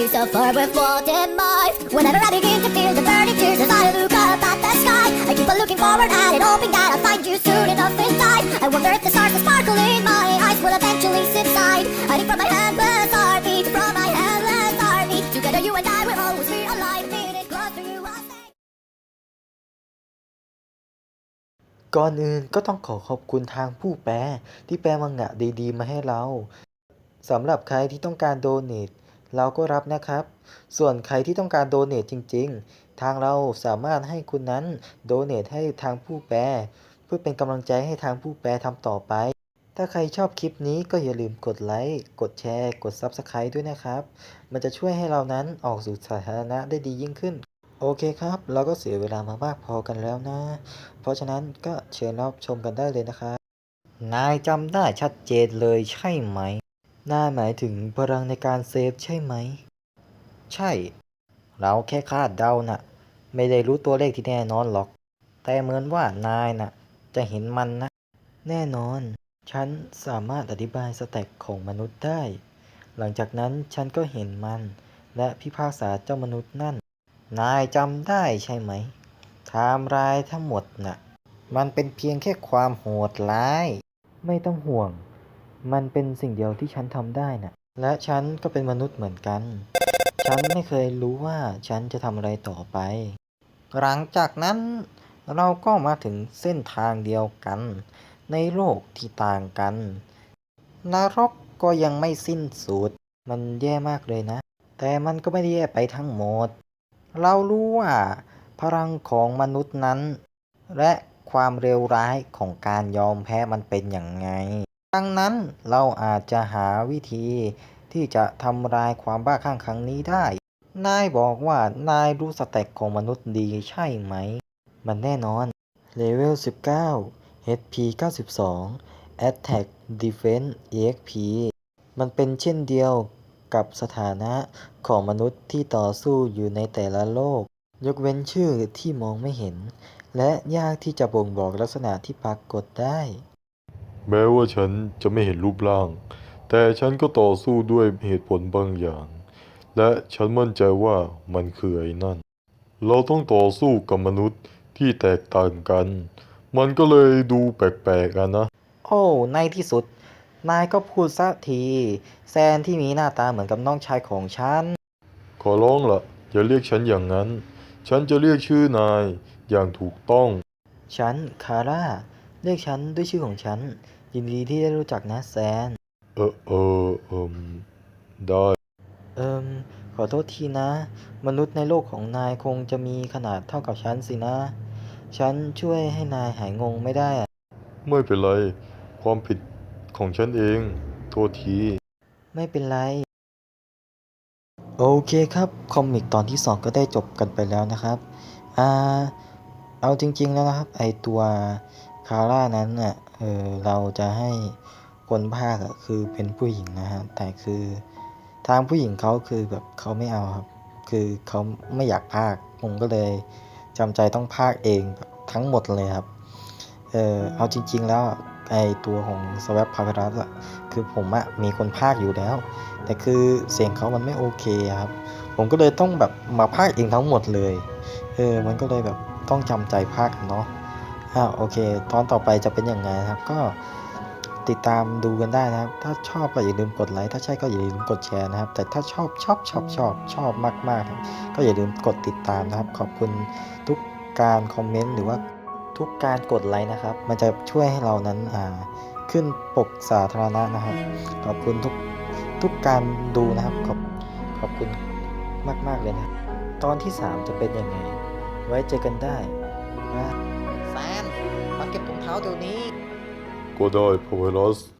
I suffer with what in mind Whenever I begin to feel the burning tears as I look up at the sky I keep on looking forward at it, hoping that I'll find you soon enough in time I wonder if the stars will sparkle in my eyes will eventually subside Hiding from my endless heartbeat, from my endless army Together you and I will always be alive, needed close to you I'll stay ก่อนอื่นก็ต้องขอขอบคุณทางผู้แปลที่แปลมังงะดีๆ มาให้เรา สำหรับใครที่ต้องการโดเนท เราก็รับนะครับ ส่วนใครที่ต้องการโดเนทจริง ๆ ทางเราสามารถให้คุณนั้นโดเนทให้ทางผู้แปล เพื่อเป็นกำลังใจให้ทางผู้แปลทำต่อไป ถ้าใครชอบคลิปนี้ก็อย่าลืมกดไลค์ กดแชร์ กด Subscribe ด้วยนะครับ มันจะช่วยให้เรานั้นออกสู่สาธารณะได้ดียิ่งขึ้น โอเคครับ เราก็เสียเวลามามากพอกันแล้วนะ เพราะฉะนั้นก็เชิญรับชมกันได้เลยนะครับนายจำได้ชัดเจนเลยใช่ไหม นายหมายถึงพลังในการเซฟใช่ไหม ใช่ เราแค่คาดเดาน่ะ ไม่ได้รู้ตัวเลขที่แน่นอนหรอก แต่เหมือนว่านายน่ะ จะเห็นมันนะ แน่นอน ฉันสามารถอธิบายสแต็กของมนุษย์ได้ หลังจากนั้นฉันก็เห็นมัน และพิพากษาเจ้ามนุษย์นั่น นายจำได้ใช่ไหมไทม์ไลน์ทั้งหมดน่ะ มันเป็นเพียงแค่ความโหดร้าย ไม่ต้องห่วง มันเป็นสิ่งเดียวที่ฉันทำได้น่ะ และฉันก็เป็นมนุษย์เหมือนกัน ฉันไม่เคยรู้ว่าฉันจะทำอะไรต่อไป หลังจากนั้นเราก็มาถึงเส้นทางเดียวกัน ในโลกที่ต่างกัน นรกก็ยังไม่สิ้นสุด มันแย่มากเลยนะ แต่มันก็ไม่ได้แย่ไปทั้งหมด เรารู้ว่าพลังของมนุษย์นั้น และความเร็วร้ายของการยอมแพ้มันเป็นอย่างไง ดังนั้นเราอาจจะหาวิธีที่จะทำลายความบ้าคลั่งครั้งนี้ได้ นายบอกว่านายรู้สเต็กของมนุษย์ดีใช่ไหม มันแน่นอน เลเวล 19 HP 92 Attack Defense EXP มันเป็นเช่นเดียวกับสถานะของมนุษย์ที่ต่อสู้อยู่ในแต่ละโลก ยกเว้นชื่อที่มองไม่เห็น และยากที่จะบ่งบอกลักษณะที่ปรากฏได้ แม้ว่าฉันจะไม่เห็นรูปร่าง แต่ฉันก็ต่อสู้ด้วยเหตุผลบางอย่าง และฉันมั่นใจว่ามันคือไอ้นั่น เราต้องต่อสู้กับมนุษย์ที่แตกต่างกัน มันก็เลยดูแปลกๆอะนะ โอ้ ในที่สุด นายก็พูดสักที แซนที่มีหน้าตาเหมือนกับน้องชายของฉัน ขอร้องละอย่าเรียกฉันอย่างนั้น ฉันจะเรียกชื่อนายอย่างถูกต้อง ฉัน คาร่า เรียกฉันด้วยชื่อของฉัน ยินดีที่ได้รู้จักนะแซน เออเออเอิมได้ เอิมขอโทษทีนะ มนุษย์ในโลกของนายคงจะมีขนาดเท่ากับฉันสินะ ฉันช่วยให้นายหายงงไม่ได้อะไม่เป็นไร ความผิดของฉันเอง โทษที ไม่เป็นไร โอเคครับ คอมิกตอนที่ 2 ก็ได้จบกันไปแล้วนะครับ อ่า เอาจริง ๆ แล้วนะครับ ไอตัวคาร่านั้นน่ะ เออเราจะให้คนภาคอะคือเป็นผู้หญิงนะฮะแต่คือทางผู้หญิงเขาคือแบบเขาไม่เอาครับ คือเขาไม่อยากภาคผมก็เลยจำใจต้องภาคเองแบบทั้งหมดเลยครับ เออเอาจริง ๆ แล้วไอตัวของสวั p พา r รัสอะคือผมอะมีคนภาคอยู่แล้ว แต่คือเสียงเขามันไม่โอเคครับ ผมก็เลยต้องแบบมาภาคเองทั้งหมดเลย เออมันก็เลยแบบต้องจำใจภาคเนาะ อ่าโอเค ตอนต่อไปจะเป็นยังไงนะครับ ก็ติดตามดูกันได้นะครับ ถ้าชอบก็อย่าลืมกดไลค์ ถ้าใช่ก็อย่าลืมกดแชร์นะครับ แต่ถ้าชอบชอบชอบชอบชอบมากๆครับก็อย่าลืมกดติดตามนะครับ ขอบคุณทุกการคอมเมนต์หรือว่าทุกการกดไลค์นะครับ มันจะช่วยให้เรานั้นอ่าขึ้นปกสาธารณะนะครับ ขอบคุณทุกทุกการดูนะครับ ขอบขอบคุณมาก ๆ เลยนะครับตอนที่ 3 จะเป็นยังไง ไว้เจอกันได้นะ แซนม